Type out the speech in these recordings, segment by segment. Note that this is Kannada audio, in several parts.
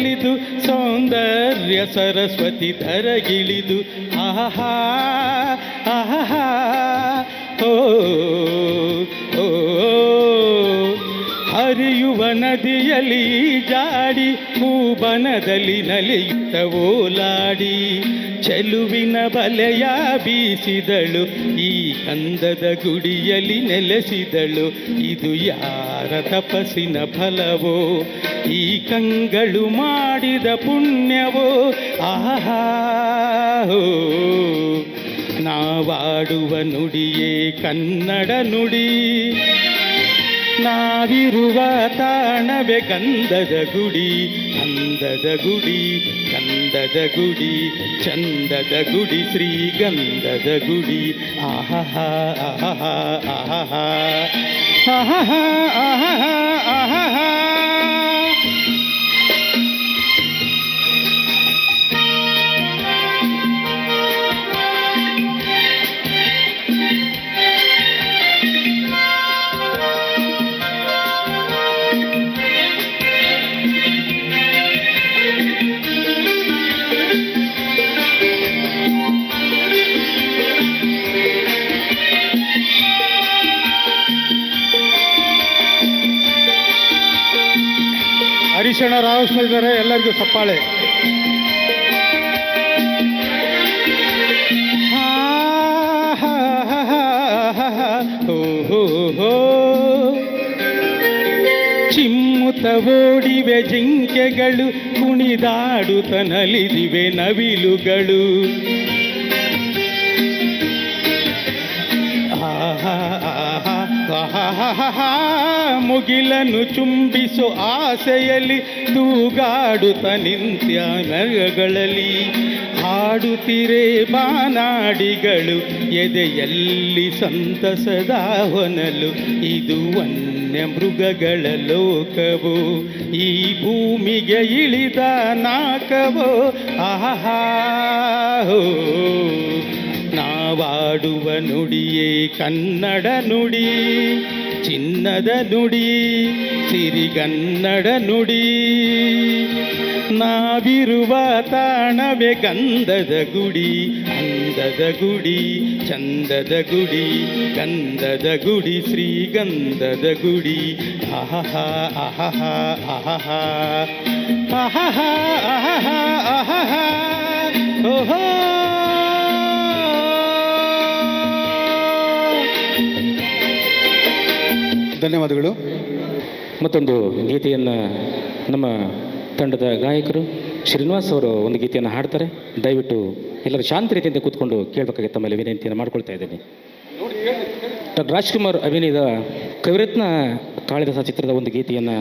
ಒಲಿದು ಸೌಂದರ್ಯ ಸರಸ್ವತಿ ಧರಗಿಳಿದು ಆಹಾ ಆಹಾ ಓ ಓ ಹರಿಯುವ ನದಿಯಲ್ಲಿ ಜಾಡಿ ಹೂಬನದಲ್ಲಿ ನಲಿಯುತ್ತ ಓಲಾಡಿ. ಚೆಲುವಿನ ಬಲೆಯ ಬೀಸಿದಳು, ಈ ಕಂದದ ಗುಡಿಯಲ್ಲಿ ನೆಲೆಸಿದಳು. ಇದು ಯಾರ ತಪಸ್ಸಿನ ಫಲವೋ? ಈ ಕಂಗಳು ಮಾಡಿದ ಪುಣ್ಯವೋ? ಆಹಾ! ನಾವಾಡುವ ನುಡಿಯೇ ಕನ್ನಡ ನುಡಿ. ನಾವಿರುವ ತಾಣವೇ ಕಂದದ ಗುಡಿ ಕಂದದ ಗುಡಿ. ಗಂಧದ ಗುಡಿ ಚಂದದ ಗುಡಿ ಶ್ರೀಗಂಧದ ಗುಡಿ. ಆಹಾ ಆಹಾ ಆಹಾ ಆಹಾ ಆಹಾ ಆಹಾ ಹರಿಶಣ ರಾವಿಸ್ತಿದ್ದಾರೆ ಎಲ್ಲರಿಗೂ ಸಪ್ಪಾಳೆ. ಚಿಮ್ಮುತ್ತ ಓಡಿವೆ ಜಿಂಕೆಗಳು ಕುಣಿದಾಡುತ್ತ ನಲಿದಿವೆ ನವಿಲುಗಳು. ಮುಗಿಲನ್ನು ಚುಂಬಿಸೋ ಆಸೆಯಲ್ಲಿ ತೂಗಾಡುತ್ತ ನಿಂತ್ಯ ನರಗಳಲ್ಲಿ. ಹಾಡುತ್ತಿರೆ ಬಾನಾಡಿಗಳು, ಎದೆಯಲ್ಲಿ ಸಂತಸದ ಹೊನಲು. ಇದು ವನ್ಯ ಮೃಗಗಳ ಲೋಕವೋ, ಈ ಭೂಮಿಗೆ ಇಳಿದ ನಾಕವೋ. ಆಹಾ ನಾವಾಡುವ ನುಡಿಯೇ ಕನ್ನಡ ನುಡಿ. ಚಿನ್ನದ ನುಡಿ, ಸಿರಿಗನ್ನಡ ನುಡಿ. ನಾವಿರುವ ತಾಣವೇ ಗಂಧದ ಗುಡಿ, ಅಂದದ ಗುಡಿ, ಚಂದದ ಗುಡಿ, ಗಂಧದ ಗುಡಿ, ಶ್ರೀಗಂಧದ ಗುಡಿ. ಅಹಹ ಅಹಹ ಅಹಹ ಅಹಹ ಅಹಹ ಆಹಾ ಓಹೋ. ಧನ್ಯವಾದಗಳು. ಮತ್ತೊಂದು ಗೀತೆಯನ್ನು ನಮ್ಮ ತಂಡದ ಗಾಯಕರು ಶ್ರೀನಿವಾಸ್ ಅವರು ಒಂದು ಗೀತೆಯನ್ನು ಹಾಡ್ತಾರೆ. ದಯವಿಟ್ಟು ಎಲ್ಲರೂ ಶಾಂತ ರೀತಿಯಿಂದ ಕೂತ್ಕೊಂಡು ಕೇಳಬೇಕಾಗಿ ತಮ್ಮಲ್ಲಿ ವಿನಂತಿಯನ್ನು ಮಾಡ್ಕೊಳ್ತಾ ಇದ್ದೀನಿ. ಡಾಕ್ಟರ್ ರಾಜ್ಕುಮಾರ್ ಅಭಿನಯದ ಕವಿರತ್ನ ಕಾಳಿದಾಸ ಚಿತ್ರದ ಒಂದು ಗೀತೆಯನ್ನು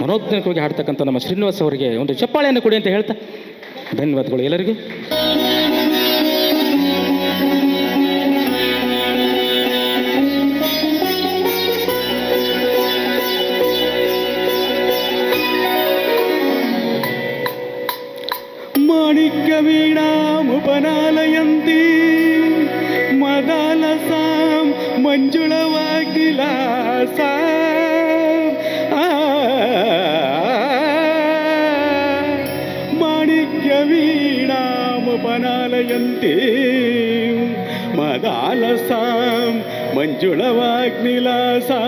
ಮನೋಜ್ಞಾನಕವಾಗಿ ಹಾಡ್ತಕ್ಕಂಥ ನಮ್ಮ ಶ್ರೀನಿವಾಸ್ ಅವರಿಗೆ ಒಂದು ಚಪ್ಪಾಳೆಯನ್ನು ಕೊಡಿ ಅಂತ ಹೇಳ್ತಾ ಧನ್ಯವಾದಗಳು ಎಲ್ಲರಿಗೂ. माणिक्यवीणामुपनालयन्ति मदालसां मञ्जुळवाग्निलासा माणिक्यवीणामुपनालयन्ति मदालसां मञ्जुळवाग्निलासा।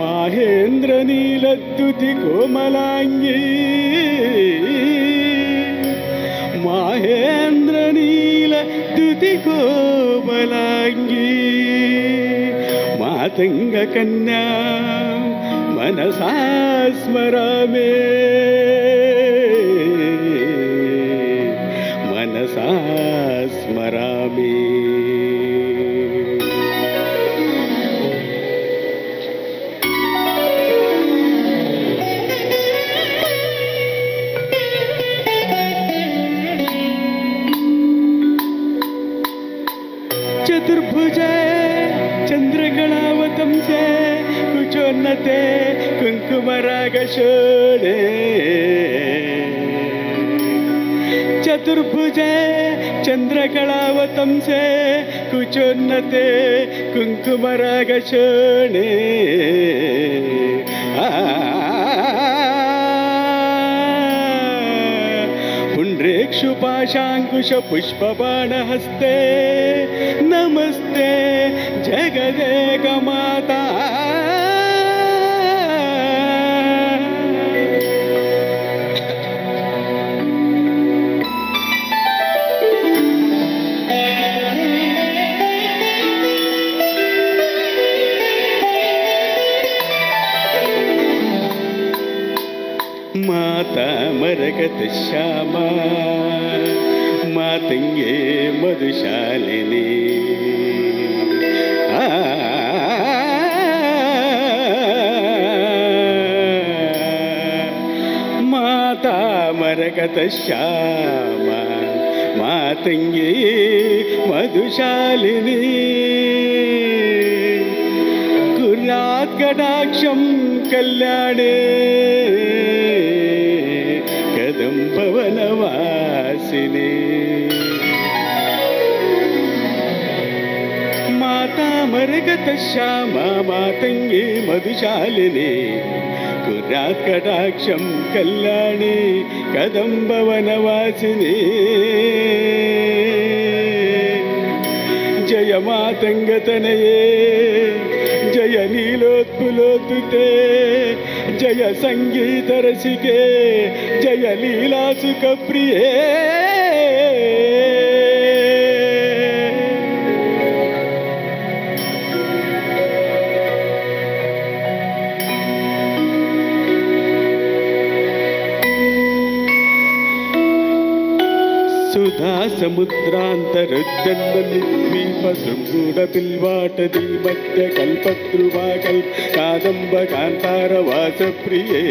माहेन्द्रनीलद्युति कोमलाङ्गी മഹേന്ദ്രനീല തുതികോപലാംഗി മാതംഗ കന്യ മനസാസ്മരാമേ ಚತುರ್ಭುಜ ಚಂದ್ರಗಳಾವತಂಸೆ ಕುಚೋನ್ನತೆ ಕುಂಕುಮರಾಗ ಶೋಣೆ. ಚತುರ್ಭುಜ ಚಂದ್ರಗಳಾವತಂಸೆ ಕುಚೋನ್ನತೆ ಕುಂಕುಮರಾಗ ಶೋಣೆ. ಆ. प्रेक्षुपाशाङ्कुशपुष्पबाणहस्ते नमस्ते जगदेकमाता। ಮಾತಾ ಮರಗತ ಶ್ಯಾಮ ಮಾತಂಗೆ ಮಧುಶಾಲಿನಿ ಆ ಮಾತಾ ಮರಗತ ಶ್ಯಾಮ ಮಾತಂಗೆ మధుశాలిని గుర్రాత్ కటాక్షం కళ్యాణే వాసిని మాతా మరగత శ్యామ మాతంగి మధుశాలిని కుర్రాత్ కటాక్షం కళ్యాణి కదంబవనవాసిని జయ మాతంగతనయే జయ నీలోత్పులోతుతే जय संगीत रसिके जय लीलासुख प्रिये ಸುಧಾ ಸಮುದ್ರಾಂತರುದ್ದಂಡಲಿ ದ್ವೀಪ ಶೃಂಗೂಡ ಪಿಲ್ವಾಟದಿ ಮಧ್ಯ ಕಲ್ಪದ್ರುವಾ ಕಲ್ ಕಾದಂಬ ಕಾಂತಾರ ವಾಸ ಪ್ರಿಯೇ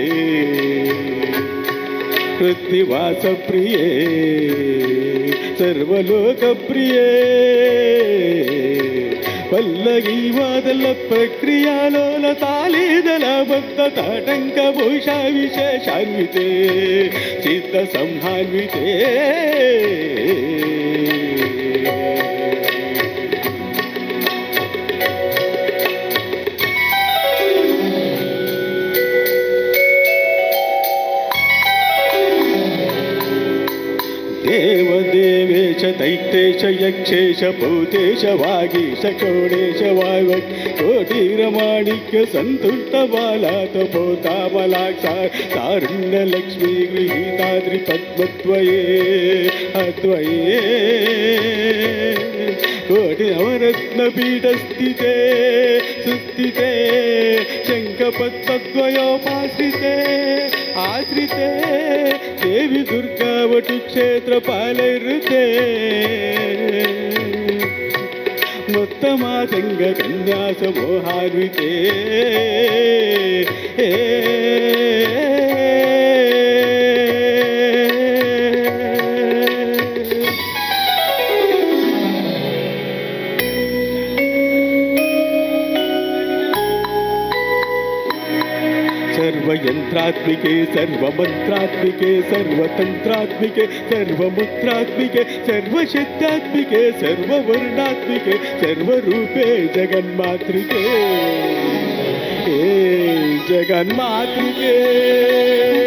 ವೃತ್ತಿವಾಸ పల్లవి వాదల ప్రక్రియలోన తాళేదల బద్ద తాటంక భూష విశేషాన్వితే సిద్ధ సంహాన్వితే. ದೈತ್ಯೇಶ ಯಕ್ಷೇಶ ಭೂತೇಶ ವಾಗೀಶ ಚೌಡೇಶ ವಾಯು ಕೋಟೀರ ಮಾಣಿಕ್ಯ ಸಂತುಷ್ಟ ಬಾಲ ತಪೋತಾಮಲಾಕ್ಷ ತಾರುಣ್ಯ ಲಕ್ಷ್ಮೀ ಗೃಹೀತಾದ್ರಿ ಪದ್ಮತ್ವಯೇ ಅದ್ವಯೇ ಕೋಟಿ ನವರತ್ನ ಪೀಠಸ್ಥಿತೆ ಸುಸ್ಥಿತೆ ಶಂಖಪದ್ಮದ್ವಯೋಪಾಶ್ರಿತೆ ಆಶ್ರಿತೆ ದೇವಿ ದುರ್ಗಾ ವಟು ಕ್ಷೇತ್ರ ಪಾಲೈರುತೆ ಮೊತ್ತ ಮಾತಂಗ ಕನ್ಯಾಸ ಮೋಹಾನ್ವಿತೆ सर्वयन्त्रात्मिके सर्वमन्त्रात्मिके सर्वतन्त्रात्मिके सर्वमुद्रात्मिके सर्वशक्त्यात्मिके सर्ववर्णात्मिके सर्वरूपे जगन्मातृके। हे जगन्मातृके।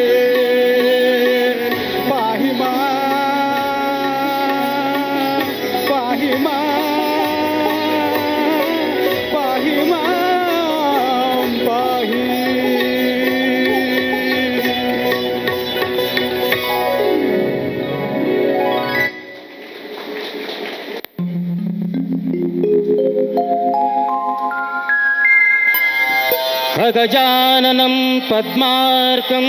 गजाननं पद्मार्कं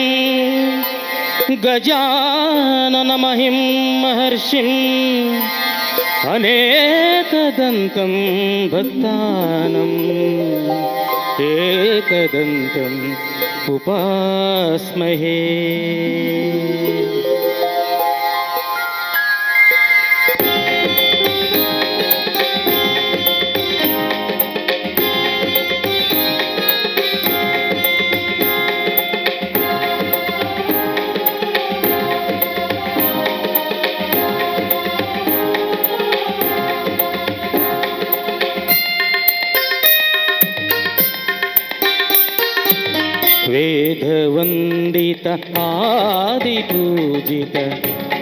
गजाननमहिं महर्षिम् अनेकदन्तं भक्तानम् एकदन्तम् उपास्महे। ವಂದಿತ ಆದಿಪೂಜಿತ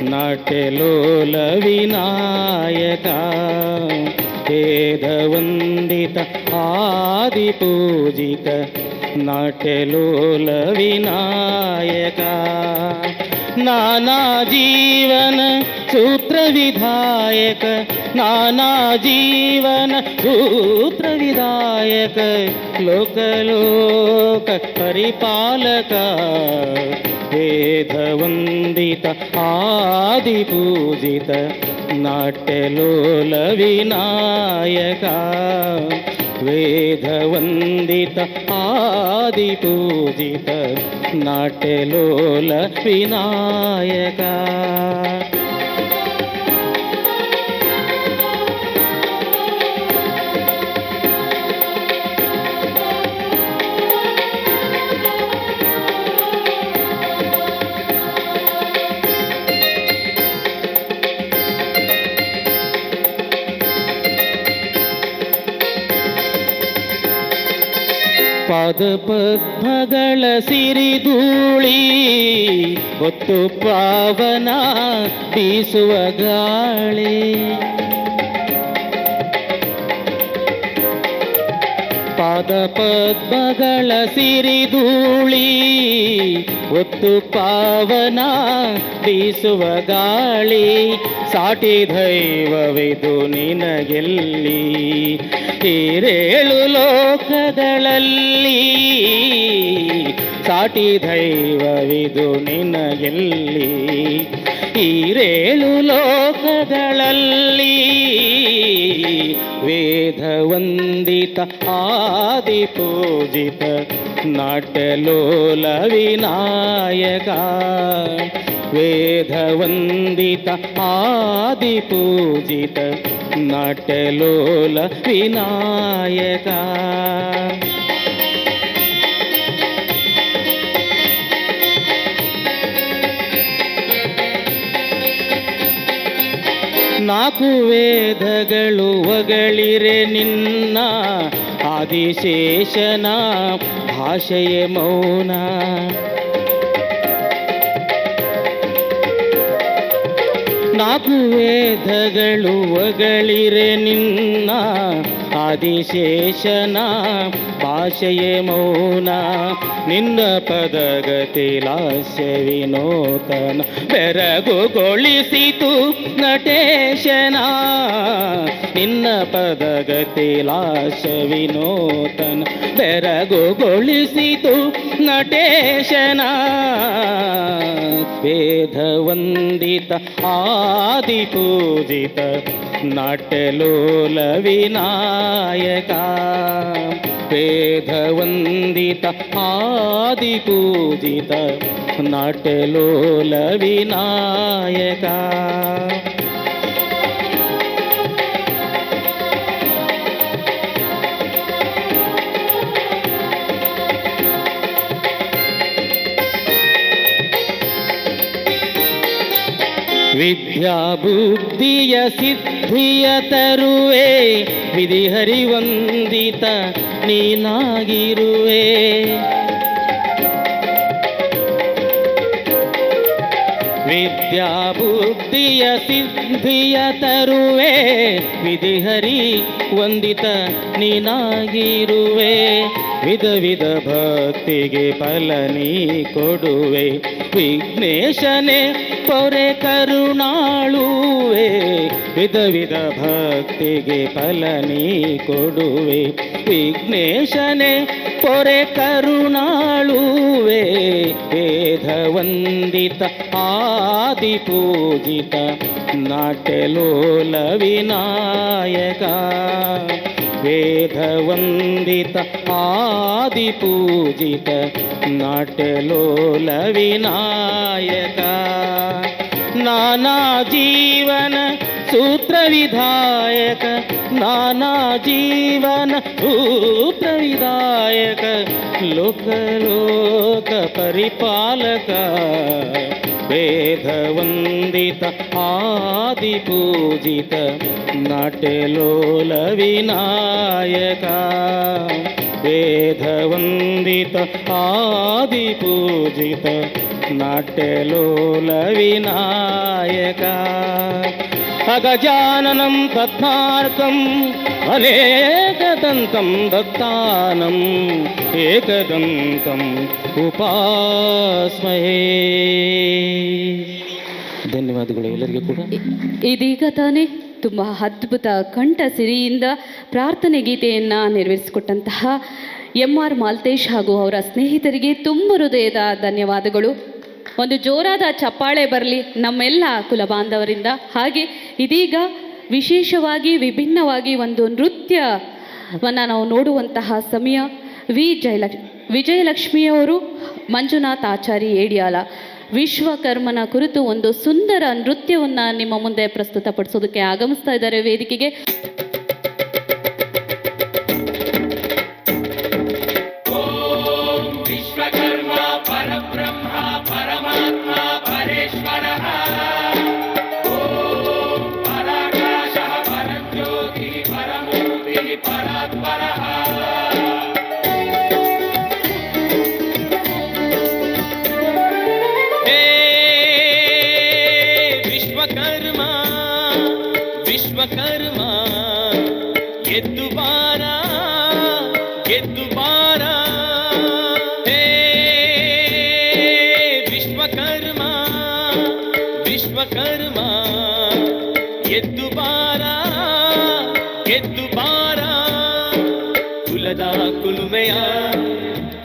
ನಾಟ್ಯಲೋಲ ವಿನಾಯಕ ವೇದ ವಂದಿತ ಆದಿಪೂಜಿತ ನಾಟ್ಯಲೋಲ ವಿನಾಯಕ ನಾನಾ ಜೀವನ ಸೂತ್ರ ವಿಧಾಯಕ ನಾನಾ ಜೀವನ ಸೂತ್ರ ವಿಧಾಯಕ ಲೋಕಲೋಕ ಪರಿಪಾಲಕ ವೇದ ವಂದಿತ ಆದಿಪೂಜಿತ ನಾಟ್ಯಲೋಲ ವಿನಾಯಕ ವೇದ ವಂದಿತ ಆದಿಪೂಜಿತ ನಾಟ್ಯಲೋಲ ವಿನಾಯಕ ಪದ್ಮಗಳ ಸಿರಿಧೂಳಿ ಹೊತ್ತು ಪಾವನ ಬೀಸುವ ಗಾಳಿ. ಪಾದ ಪದ್ಮಗಳ ಸಿರಿಧೂಳಿ ಒತ್ತು ಪಾವನ ಬೀಸುವ ಗಾಳಿ, ಸಾಟಿ ದೈವವಿದು ನಿನಗೆಲ್ಲಿ? ಹಿರೇಳು ಲೋಕಗಳಲ್ಲಿ ಸಾಟಿ ದೈವವಿದು ನಿನಗೆಲ್ಲಿ? ಹಿರೇಳು ಲೋಕಗಳಲ್ಲಿ ವೇದ ವಂದಿತ ಆದಿಪೂಜಿತ ನಾಟ್ಯಲೋಲ ವಿನಾಯಕ ವೇದ ವಂದಿತ ಆದಿಪೂಜಿತ ನಾಟ್ಯಲೋಲ ವಿನಾಯಕ ನಾಲ್ಕು ವೇದಗಳು ಒಗಳಿರೆ ನಿನ್ನ ಆದಿಶೇಷನ ಭಾಷೆಯ ಮೌನ. ನಾಲ್ಕು ವೇದಗಳು ಒಗಳಿರೆ ನಿನ್ನ ಆದಿಶೇಷನ, ಭಾಷೆಯ ಮೌನ, ನಿನ್ನ ಪದಗತಿ ಲಾಸ್ಯ ವಿನೋತನ, ಬೆರಗುಗೊಳಿಸಿತು ನಟೇಶನ, ನಿನ್ನ ಪದಗತಿ ಲಾಸ್ಯ ವಿನೋತನ, ಬೆರಗುಗೊಳಿಸಿತು ನಟೇಶನ. ವೇದ ವಂದಿತ, ಆದಿಪೂಜಿತ ನಾಟ್ಯಲೋಲ ವಿನಾಯಕ ವೇದ ವಂದಿತ ಆದಿಪೂಜಿತ ನಾಟ್ಯಲೋಲ ವಿನಾಯಕ ವಿದ್ಯಾ ಬುದ್ಧಿಯ ಸಿದ್ಧಿಯ ತರುವೆ ವಿಧಿಹರಿವಂದಿತ ನೀನಾಗಿರುವೆ. ವಿದ್ಯಾ ಬುದ್ಧಿಯ ಸಿದ್ಧಿಯ ತರುವೆ ವಿಧಿಹರಿ ವಂದಿತ ನೀನಾಗಿರುವೆ. ವಿಧ ವಿಧ ಭಕ್ತಿಗೆ ಫಲ ನೀ ಕೊಡುವೆ, ವಿಘ್ನೇಶನೆ ಪೊರೆ ಕರುಣಾಳುವೆ. ವಿಧ ವಿಧ ಭಕ್ತಿಗೆ ಫಲ ನೀ ಕೊಡುವೆ. ವಿಘ್ನೇಶನೇ, ಪೊರೆ ಕರುಣಾಳುವೆ. ವೇದ ವಂದಿತ ಆದಿಪೂಜಿತ ನಾಟ್ಯಲೋಲ ವಿನಾಯಕ ವೇದ ವಂದಿತ ಆದಿಪೂಜಿತ ನಾಟ್ಯಲೋಲ ವಿನಾಯಕ ನಾನಾ ಜೀವನ सूत्र विधायक नाना जीवन सूत्र विधायक लोक लोक परिपालक वेदवंदित आदि सूत्रविधायक लोकलोकपरिपालक वेदवन्दित आदिपूजित आदि पूजित आदिपूजित नाट्यलोलविनायका ಆದಿಪೂಜಿತ తత్మార్కం అనేకదంతం ದತ್ತಾನಂ ಏಕದಂತಂ ಉಪಾಸ್ಮಹೇ ಧನ್ಯವಾದಗಳು ಎಲ್ಲರಿಗೂ ಕೂಡ. ಇದೀಗ ತಾನೇ ತುಂಬ ಅದ್ಭುತ ಕಂಠ ಸಿರಿಯಿಂದ ಪ್ರಾರ್ಥನೆ ಗೀತೆಯನ್ನು ನೆರವೇರಿಸಿಕೊಟ್ಟಂತಹ ಎಂ ಆರ್ ಮಾಲ್ತೇಶ್ ಹಾಗೂ ಅವರ ಸ್ನೇಹಿತರಿಗೆ ತುಂಬ ಹೃದಯದ ಧನ್ಯವಾದಗಳು. ಒಂದು ಜೋರಾದ ಚಪ್ಪಾಳೆ ಬರಲಿ ನಮ್ಮೆಲ್ಲ ಕುಲಬಾಂಧವರಿಂದ ಹಾಗೆ ಇದೀಗ ವಿಶೇಷವಾಗಿ ವಿಭಿನ್ನವಾಗಿ ಒಂದು ನೃತ್ಯವನ್ನು ನಾವು ನೋಡುವಂತಹ ಸಮಯ. ವಿ ಜಯಲಕ್ಷ್ಮಿ ವಿಜಯಲಕ್ಷ್ಮಿಯವರು ಮಂಜುನಾಥ್ ಆಚಾರಿ ಏಡಿಯಾಲ ವಿಶ್ವಕರ್ಮನ ಕುರಿತು ಒಂದು ಸುಂದರ ನೃತ್ಯವನ್ನು ನಿಮ್ಮ ಮುಂದೆ ಪ್ರಸ್ತುತಪಡಿಸೋದಕ್ಕೆ ಆಗಮಿಸ್ತಾ ಇದ್ದಾರೆ ವೇದಿಕೆಗೆ. ವಿಶ್ವಕರ್ಮ ಎದ್ದು ಬಾರ ಎದ್ದು ಬಾರ ಕುಲದ ಕುಲುಮೆಯ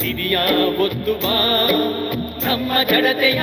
ಹಿರಿಯ ಒತ್ತು ಬಾ ನಮ್ಮ ಜಡತೆಯ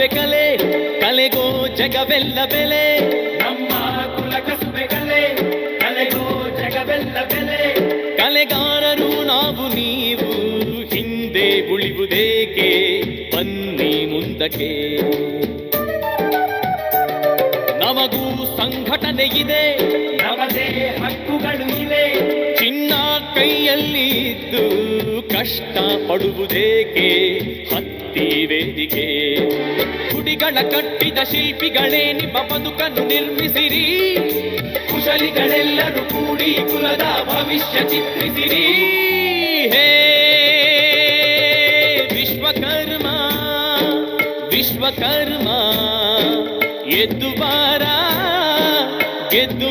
ಕಸುಬೆ ಕಲೆ ಕಲೆಗೋ ಜಗವೆಲ್ಲ ಬೆಲೆ. ನಮ್ಮ ಕುಲ ಕಸುಬೆ ಕಲೆ ಕಲೆಗೋ ಜಗವೆಲ್ಲ ಬೆಲೆ. ಕಲೆಗಾರರು ನಾವು ನೀವು, ಹಿಂದೆ ಉಳಿಯುವುದೇಕೆ? ಬನ್ನಿ ಮುಂದಕ್ಕೆ. ನಮಗೂ ಸಂಘಟನೆ ಇದೆ, ನಮದೇ ಹಕ್ಕುಗಳು ಇವೆ. ಚಿನ್ನ ಕೈಯಲ್ಲಿ ಇದ್ದು ಕಷ್ಟ ಪಡುವುದೇಕೆ? ಹತ್ತಿ ವೇದಿಕೆ ಗುಡಿಗಳ ಕಟ್ಟಿದ ಶಿಲ್ಪಿಗಳೇ ನಿಮ್ಮ ಬದುಕನ್ನು ನಿರ್ಮಿಸಿರಿ ಕುಶಲಿಗಳೆಲ್ಲರೂ ಕೂಡಿ ಕುಲದ ಭವಿಷ್ಯ ಚಿತ್ರಿಸಿರಿ ಹೇ ವಿಶ್ವಕರ್ಮ ವಿಶ್ವಕರ್ಮ ಎದ್ದು ಬಾರ ಗೆದ್ದು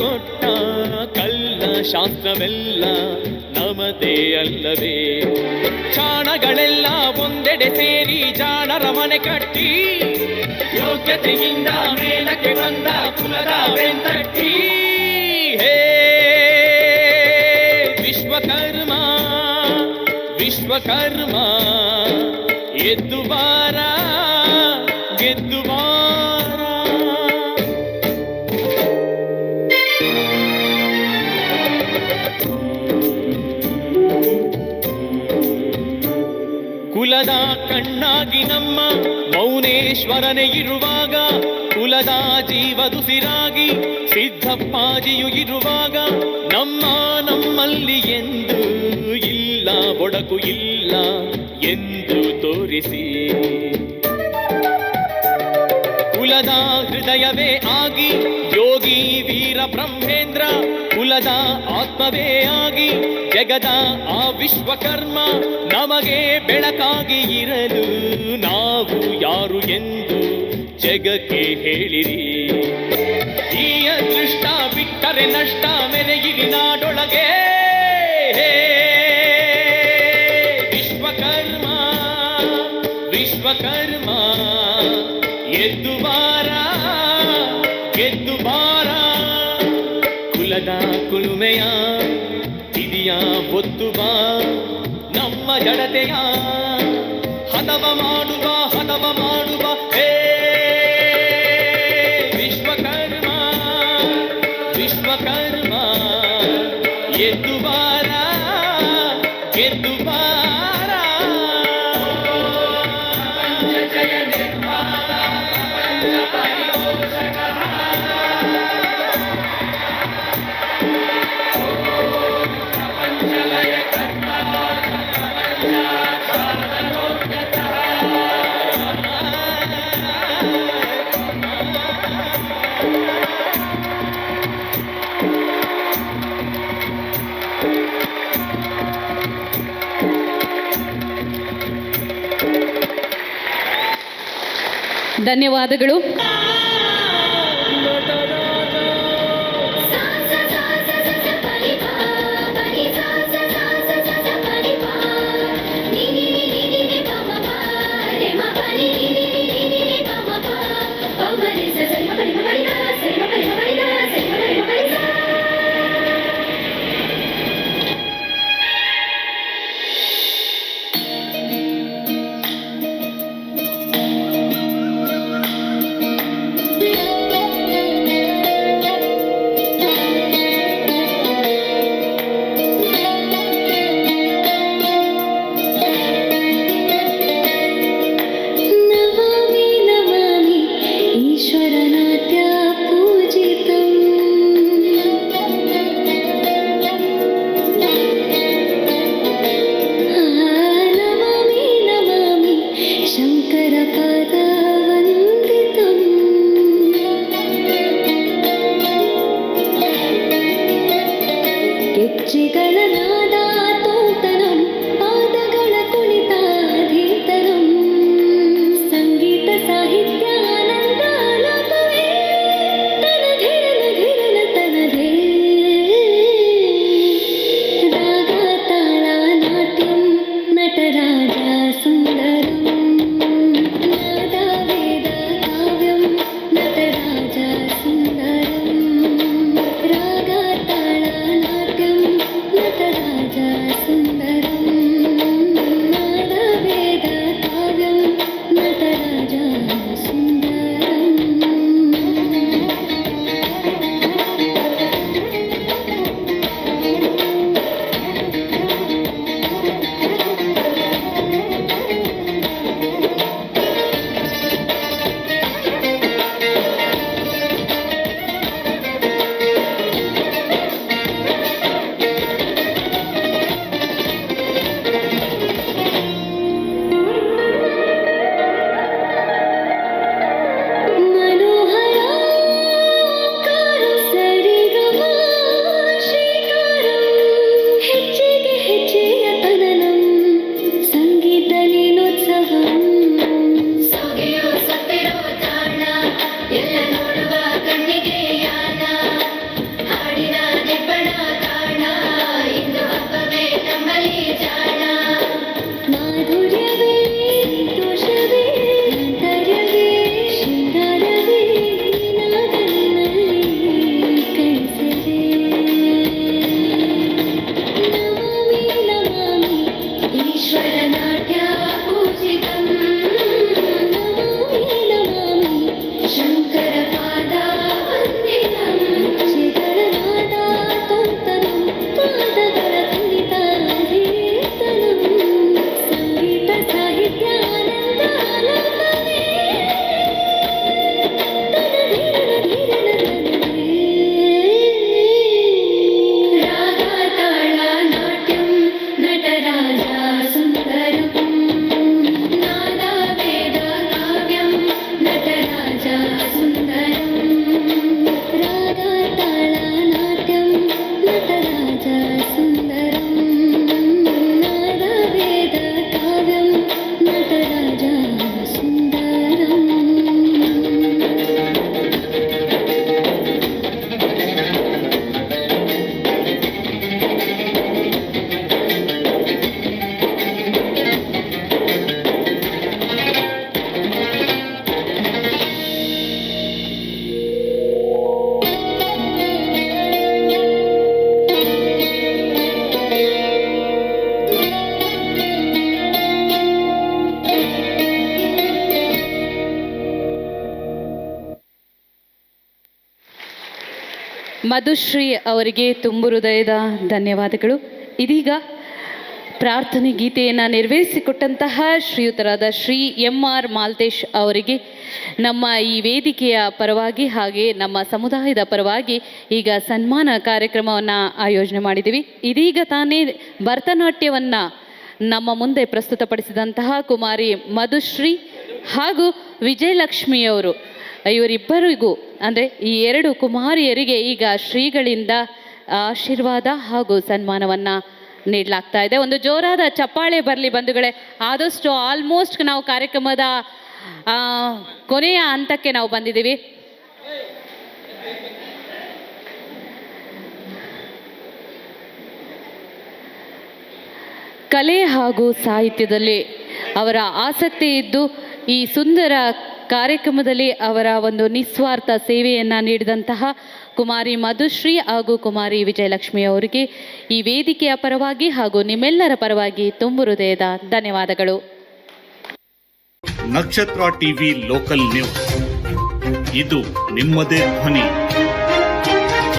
ಬರೆದುಕೊಟ್ಟ ಕಲ್ಲ ಶಾಸ್ತ್ರವೆಲ್ಲ ನಮದೇ ಅಲ್ಲವೇ. ಕ್ಷಾಣಗಳೆಲ್ಲ ಒಂದೆಡೆ ಸೇರಿ ಜಾಣರ ಮನೆ ಕಟ್ಟಿ, ಯೋಗ್ಯತೆಯಿಂದ ಮೇಲಕ್ಕೆ ಬಂದ ಕುಲದ ವೆಂತಟ್ಟಿ ಹೇ, ವಿಶ್ವಕರ್ಮ ವಿಶ್ವಕರ್ಮ, ಎದ್ದು ಬಾರ, ಗೆದ್ದು ಮೌನೇಶ್ವರನೇ ಇರುವಾಗ, ಕುಲದ ಜೀವದುಸಿರಾಗಿ ಸಿದ್ಧಪ್ಪಾಜಿಯು ಇರುವಾಗ, ನಮ್ಮ ನಮ್ಮಲ್ಲಿ ಎಂದು ಇಲ್ಲ ಒಡಕು ಇಲ್ಲ ಎಂದು ತೋರಿಸಿ. ಕುಲದ ಹೃದಯವೇ ಆಗಿ, ಯೋಗಿ ವೀರ ಬ್ರಹ್ಮೇಂದ್ರ, ಕುಲದ ಆತ್ಮವೇ ಆಗಿ, ಜಗದ ಆ ವಿಶ್ವಕರ್ಮ ನಮಗೆ ಬೆಳಕಾಗಿ ಇರಲು ನಾವು ಯಾರು ಎಂದು ಜಗಕ್ಕೆ ಹೇಳಿರಿ. ಈ ಅದೃಷ್ಟ ಬಿಟ್ಟರೆ ನಷ್ಟ ಮೆರೆಗಿರಿ ನಾಡೊಳಗೆ. ವಿಶ್ವಕರ್ಮ ವಿಶ್ವಕರ್ಮ, ಎದ್ದು ಬಾರ ಎದ್ದು ಬಾರ. ಕುಲದ ಕುಲುಮೆಯ ತಿದಿಯ ಒತ್ತು ಬಾ. ಜಡತೆಯ. ಹದವ ಮಾಡುವ ಹದವ ಮಾಡುವ. ಹೇ ವಿಶ್ವಕರ್ಮ ವಿಶ್ವಕರ್ಮ ಎದ್ದು ಬಾರ ಗೆದ್ದು ಬಾರ. ಜಯ ನಿರ್ಮಾಣ ಧನ್ಯವಾದಗಳು. ಮಧುಶ್ರೀ ಅವರಿಗೆ ತುಂಬು ಹೃದಯದ ಧನ್ಯವಾದಗಳು. ಇದೀಗ ಪ್ರಾರ್ಥನೆ ಗೀತೆಯನ್ನು ನೆರವೇರಿಸಿಕೊಟ್ಟಂತಹ ಶ್ರೀಯುತರಾದ ಶ್ರೀ ಎಂ ಆರ್ ಮಾಲ್ತೇಶ್ ಅವರಿಗೆ ನಮ್ಮ ಈ ವೇದಿಕೆಯ ಪರವಾಗಿ ಹಾಗೆ ನಮ್ಮ ಸಮುದಾಯದ ಪರವಾಗಿ ಈಗ ಸನ್ಮಾನ ಕಾರ್ಯಕ್ರಮವನ್ನು ಆಯೋಜನೆ ಮಾಡಿದ್ದೀವಿ. ಇದೀಗ ತಾನೇ ಭರತನಾಟ್ಯವನ್ನು ನಮ್ಮ ಮುಂದೆ ಪ್ರಸ್ತುತಪಡಿಸಿದಂತಹ ಕುಮಾರಿ ಮಧುಶ್ರೀ ಹಾಗೂ ವಿಜಯಲಕ್ಷ್ಮಿಯವರು. ಇವರಿಬ್ಬರಿಗೂ ಅಂದರೆ ಈ ಎರಡು ಕುಮಾರಿಯರಿಗೆ ಈಗ ಶ್ರೀಗಳಿಂದ ಆಶೀರ್ವಾದ ಹಾಗೂ ಸನ್ಮಾನವನ್ನು ನೀಡಲಾಗ್ತಾ ಇದೆ. ಒಂದು ಜೋರಾದ ಚಪ್ಪಾಳೆ ಬರಲಿ ಬಂಧುಗಳೇ, ಆದಷ್ಟು ಆಲ್ಮೋಸ್ಟ್ ನಾವು ಕಾರ್ಯಕ್ರಮದ ಕೊನೆಯ ಹಂತಕ್ಕೆ ನಾವು ಬಂದಿದ್ದೀವಿ. ಕಲೆ ಹಾಗೂ ಸಾಹಿತ್ಯದಲ್ಲಿ ಅವರ ಆಸಕ್ತಿ ಇದ್ದು ಈ ಸುಂದರ ಕಾರ್ಯಕ್ರಮದಲ್ಲಿ ಅವರ ಒಂದು ನಿಸ್ವಾರ್ಥ ಸೇವೆಯನ್ನು ನೀಡಿದಂತಹ ಕುಮಾರಿ ಮಧುಶ್ರೀ ಹಾಗೂ ಕುಮಾರಿ ವಿಜಯಲಕ್ಷ್ಮಿ ಅವರಿಗೆ ಈ ವೇದಿಕೆಯ ಪರವಾಗಿ ಹಾಗೂ ನಿಮ್ಮೆಲ್ಲರ ಪರವಾಗಿ ತುಂಬು ಹೃದಯದ ಧನ್ಯವಾದಗಳು. ನಕ್ಷತ್ರ ಟಿವಿ ಲೋಕಲ್ ನ್ಯೂಸ್. ಇದು ನಿಮ್ಮದೇ ಧ್ವನಿ.